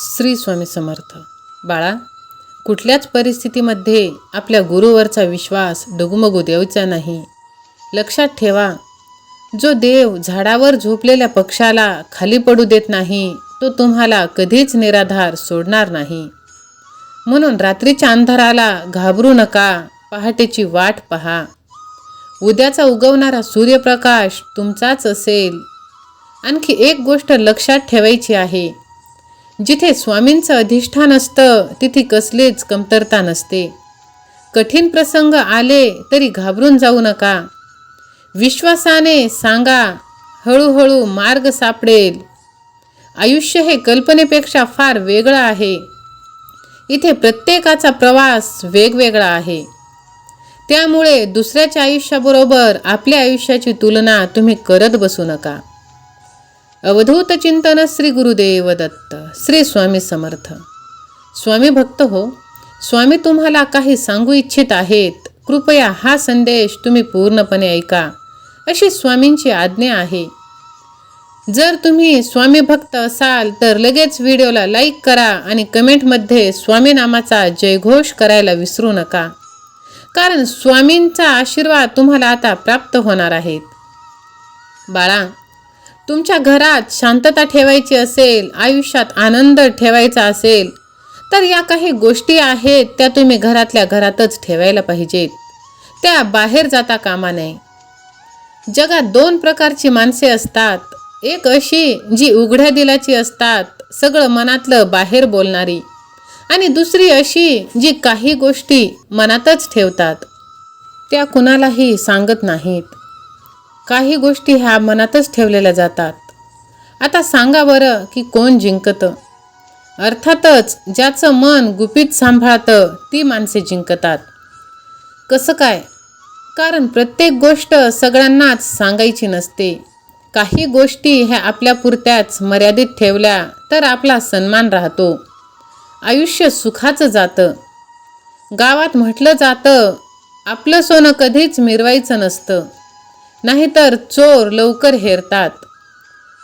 श्री स्वामी समर्थ. बाळा कुठल्याच परिस्थितीमध्ये आपल्या गुरुवरचा विश्वास डगुमगू द्यायचा नाही. लक्षात ठेवा जो देव झाडावर झोपलेल्या पक्षाला खाली पडू देत नाही तो तुम्हाला कधीच निराधार सोडणार नाही. म्हणून रात्रीच्या अंधाराला घाबरू नका पहाटेची वाट पहा. उद्याचा उगवणारा सूर्यप्रकाश तुमचाच असेल. आणखी एक गोष्ट लक्षात ठेवायची आहे जिथे स्वामींचं अधिष्ठान असतं तिथे कसलीच कमतरता नसते. कठीण प्रसंग आले तरी घाबरून जाऊ नका. विश्वासाने सांगा हळूहळू मार्ग सापडेल. आयुष्य हे कल्पनेपेक्षा फार वेगळं आहे. इथे प्रत्येकाचा प्रवास वेगवेगळा आहे. त्यामुळे दुसऱ्याच्या आयुष्याबरोबर आपल्या आयुष्याची तुलना तुम्ही करत बसू नका. अवधूत चिंतन श्री गुरुदेव दत्त श्री स्वामी समर्थ. स्वामी भक्त हो स्वामी तुम्हाला काही सांगू इच्छित आहेत कृपया हा संदेश तुम्ही पूर्णपणे ऐका अशी स्वामींची आज्ञा आहे. जर तुम्ही स्वामी भक्त असाल तर लगेच व्हिडिओला लाईक करा आणि कमेंटमध्ये स्वामी नामाचा जयघोष करायला विसरू नका. कारण स्वामींचा आशीर्वाद तुम्हाला आता प्राप्त होणार आहेत बाळा तुमच्या घरात शांतता ठेवायची असेल आयुष्यात आनंद ठेवायचा असेल तर या काही गोष्टी आहेत त्या तुम्ही घरातल्या घरातच ठेवायला पाहिजेत. त्या बाहेर जाता कामा नये. जगात दोन प्रकारची माणसे असतात. एक अशी जी उघड्या दिलाची असतात सगळं मनातलं बाहेर बोलणारी. आणि दुसरी अशी जी काही गोष्टी मनातच ठेवतात. त्या कुणालाही सांगत नाहीत. काही गोष्टी ह्या मनातच ठेवलेल्या जातात. आता सांगा बरं की कोण जिंकतं? अर्थातच ज्याचं मन गुपित सांभाळतं ती माणसे जिंकतात. कसं काय? कारण प्रत्येक गोष्ट सगळ्यांनाच सांगायची नसते. काही गोष्टी ह्या आपल्या पुरत्याच मर्यादित ठेवल्या तर आपला सन्मान राहतो. आयुष्य सुखाचं जातं. गावात म्हटलं जातं आपलं सोनं कधीच मिरवायचं नसतं. नाहीतर चोर लवकर हेरतात.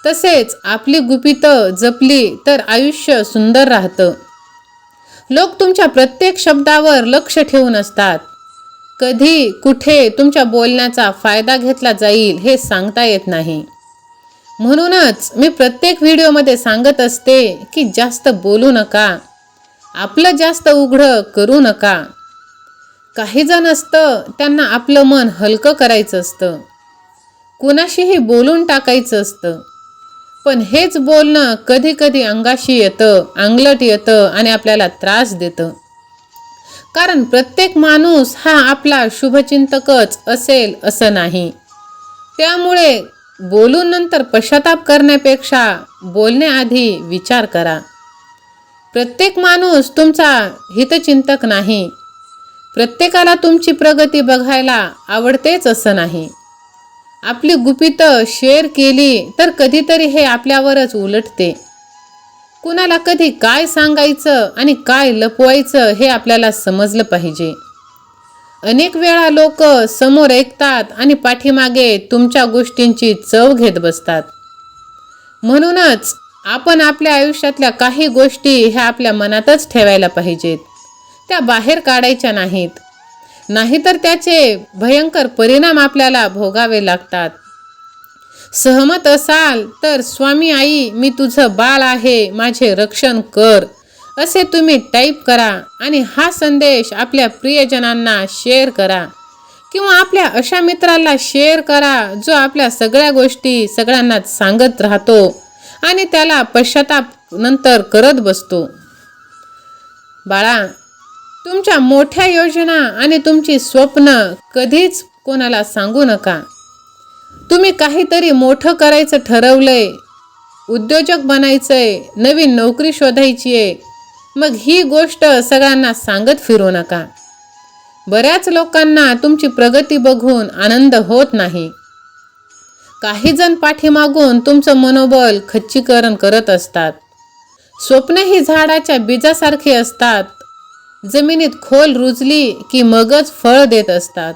तसेच आपली गुपितं जपली तर आयुष्य सुंदर राहतं. लोक तुमच्या प्रत्येक शब्दावर लक्ष ठेवून असतात. कधी कुठे तुमच्या बोलण्याचा फायदा घेतला जाईल हे सांगता येत नाही. म्हणूनच मी प्रत्येक व्हिडिओमध्ये सांगत असते की जास्त बोलू नका. आपलं जास्त उघडं करू नका. काही जण असतं त्यांना आपलं मन हलकं करायचं असतं. कुणाशीही बोलून टाकायचं असतं. पण हेच बोलणं कधी कधी अंगाशी येतं अंगलट येतं आणि आपल्याला त्रास देतं. कारण प्रत्येक माणूस हा आपला शुभचिंतकच असेल असं नाही. त्यामुळे बोलून नंतर पश्चाताप करण्यापेक्षा बोलण्याआधी विचार करा. प्रत्येक माणूस तुमचा हितचिंतक नाही. प्रत्येकाला तुमची प्रगती बघायला आवडतेच असं नाही. आपली गुपितं शेअर केली तर कधीतरी हे आपल्यावरच उलटते. कुणाला कधी काय सांगायचं आणि काय लपवायचं हे आपल्याला समजलं पाहिजे. अनेक वेळा लोक समोर ऐकतात आणि पाठीमागे तुमच्या गोष्टींची चव घेत बसतात. म्हणूनच आपण आपल्या आयुष्यातल्या काही गोष्टी ह्या आपल्या मनातच ठेवायला पाहिजेत. त्या बाहेर काढायच्या नाहीत. नाहीतर त्याचे भयंकर परिणाम आपल्याला भोगावे लागतात. सहमत असाल तर स्वामी आई मी तुझं बाळ आहे माझे रक्षण कर. असे तुम्ही टाईप करा आणि हा संदेश आपल्या प्रियजनांना शेअर करा. किंवा आपल्या अशा मित्राला शेअर करा जो आपल्या सगळ्या गोष्टी सगळ्यांना सांगत राहतो आणि त्याला पश्चाताप नंतर करत बसतो. बाळा तुमच्या मोठ्या योजना आणि तुमची स्वप्न कधीच कोणाला सांगू नका. तुम्ही काहीतरी मोठं करायचं ठरवलंय उद्योजक बनायचंय नवीन नोकरी शोधायची आहे मग ही गोष्ट सगळ्यांना सांगत फिरू नका. बऱ्याच लोकांना तुमची प्रगती बघून आनंद होत नाही. काही जण पाठीमागून तुमचं मनोबल खच्चीकरण करत असतात. स्वप्न ही झाडाच्या बीजासारखी असतात. जमिनीत खोल रुजली की मगच फळ देत असतात.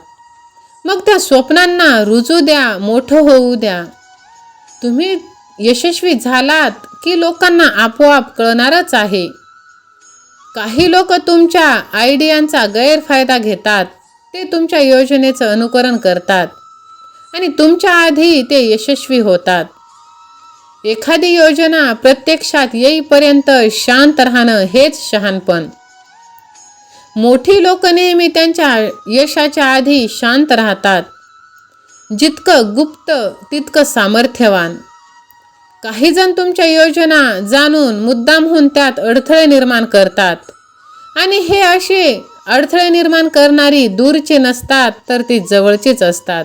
मग त्या स्वप्नांना रुजू द्या मोठं होऊ द्या. तुम्ही यशस्वी झालात की लोकांना आपोआप कळणारच आहे. काही लोक तुमच्या आयडियांचा गैरफायदा घेतात ते तुमच्या योजनेचं अनुकरण करतात आणि तुमच्या आधी ते यशस्वी होतात. एखादी योजना प्रत्यक्षात येईपर्यंत शांत राहणं हेच शहाणपण. मोठी लोक नेहमी त्यांच्या यशाच्या आधी शांत राहतात. जितकं गुप्त तितकं सामर्थ्यवान. काही जण तुमच्या योजना जाणून मुद्दामहून त्यात अडथळे निर्माण करतात. आणि हे असे अडथळे निर्माण करणारी दूरचे नसतात तर ती जवळचीच असतात.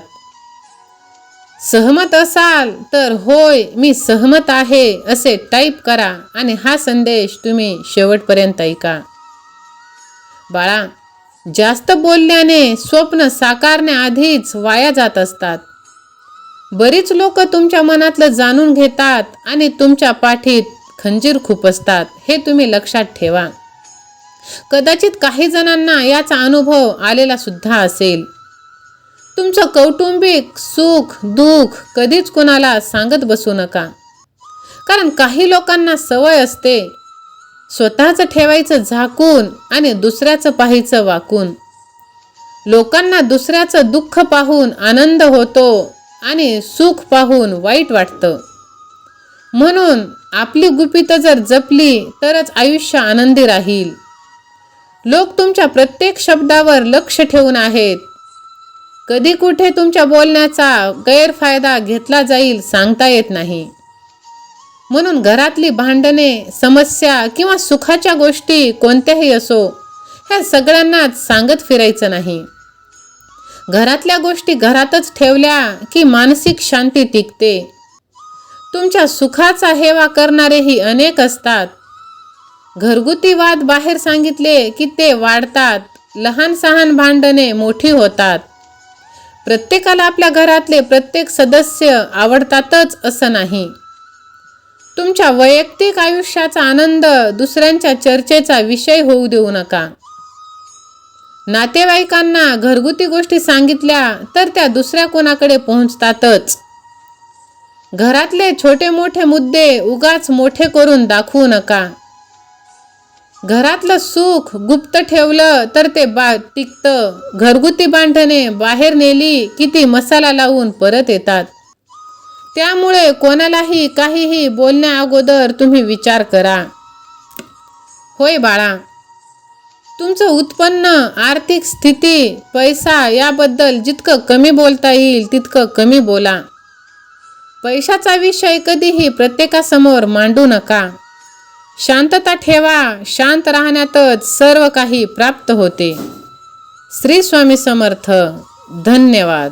सहमत असाल तर होय मी सहमत आहे असे टाईप करा आणि हा संदेश तुम्ही शेवटपर्यंत ऐका. बाळा जास्त बोलल्याने स्वप्न साकारण्याआधीच वाया जात असतात. बरीच लोक तुमच्या मनातलं जाणून घेतात आणि तुमच्या पाठीत खंजीर खुपसतात हे तुम्ही लक्षात ठेवा. कदाचित काही जणांना याचा अनुभव आलेला सुद्धा असेल. तुमचं कौटुंबिक सुख दुःख कधीच कोणाला सांगत बसू नका. कारण काही लोकांना सवय असते स्वतःचं ठेवायचं झाकून आणि दुसऱ्याचं पाहायचं वाकून. लोकांना दुसऱ्याचं दुःख पाहून आनंद होतो आणि सुख पाहून वाईट वाटतं. म्हणून आपली गुपितं जर जपली तरच आयुष्य आनंदी राहील. लोक तुमच्या प्रत्येक शब्दावर लक्ष ठेवून आहेत. कधी कुठे तुमच्या बोलण्याचा गैरफायदा घेतला जाईल सांगता येत नाही. म्हणून घरातली भांडणे समस्या किंवा सुखाच्या गोष्टी कोणत्याही असो ह्या सगळ्यांनाच सांगत फिरायचं नाही. घरातल्या गोष्टी घरातच ठेवल्या की मानसिक शांती टिकते. तुमच्या सुखाचा हेवा करणारेही अनेक असतात. घरगुती वाद बाहेर सांगितले की ते वाढतात लहान सहान भांडणे मोठी होतात. प्रत्येकाला आपल्या घरातले प्रत्येक सदस्य आवडतातच असं नाही. तुमच्या वैयक्तिक आयुष्याचा आनंद दुसऱ्यांच्या चर्चेचा विषय होऊ देऊ नका. नातेवाईकांना घरगुती गोष्टी सांगितल्या तर त्या दुसऱ्या कोणाकडे पोहोचतातच. घरातले छोटे मोठे मुद्दे उगाच मोठे करून दाखवू नका. घरातलं सुख गुप्त ठेवलं तर ते बा टिकतं. घरगुती बांधणे बाहेर नेली की ती मसाला लावून परत येतात. त्यामुळे कोणालाही काहीही बोलण्या अगोदर तुम्ही विचार करा. होय बाळा. तुमचं उत्पन्न आर्थिक स्थिती पैसा याबद्दल जितकं कमी बोलता येईल तितकं कमी बोला. पैशाचा विषय कधीही प्रत्येकासमोर मांडू नका. शांतता ठेवा शांत राहण्यातच सर्व काही प्राप्त होते. श्री स्वामी समर्थ. धन्यवाद.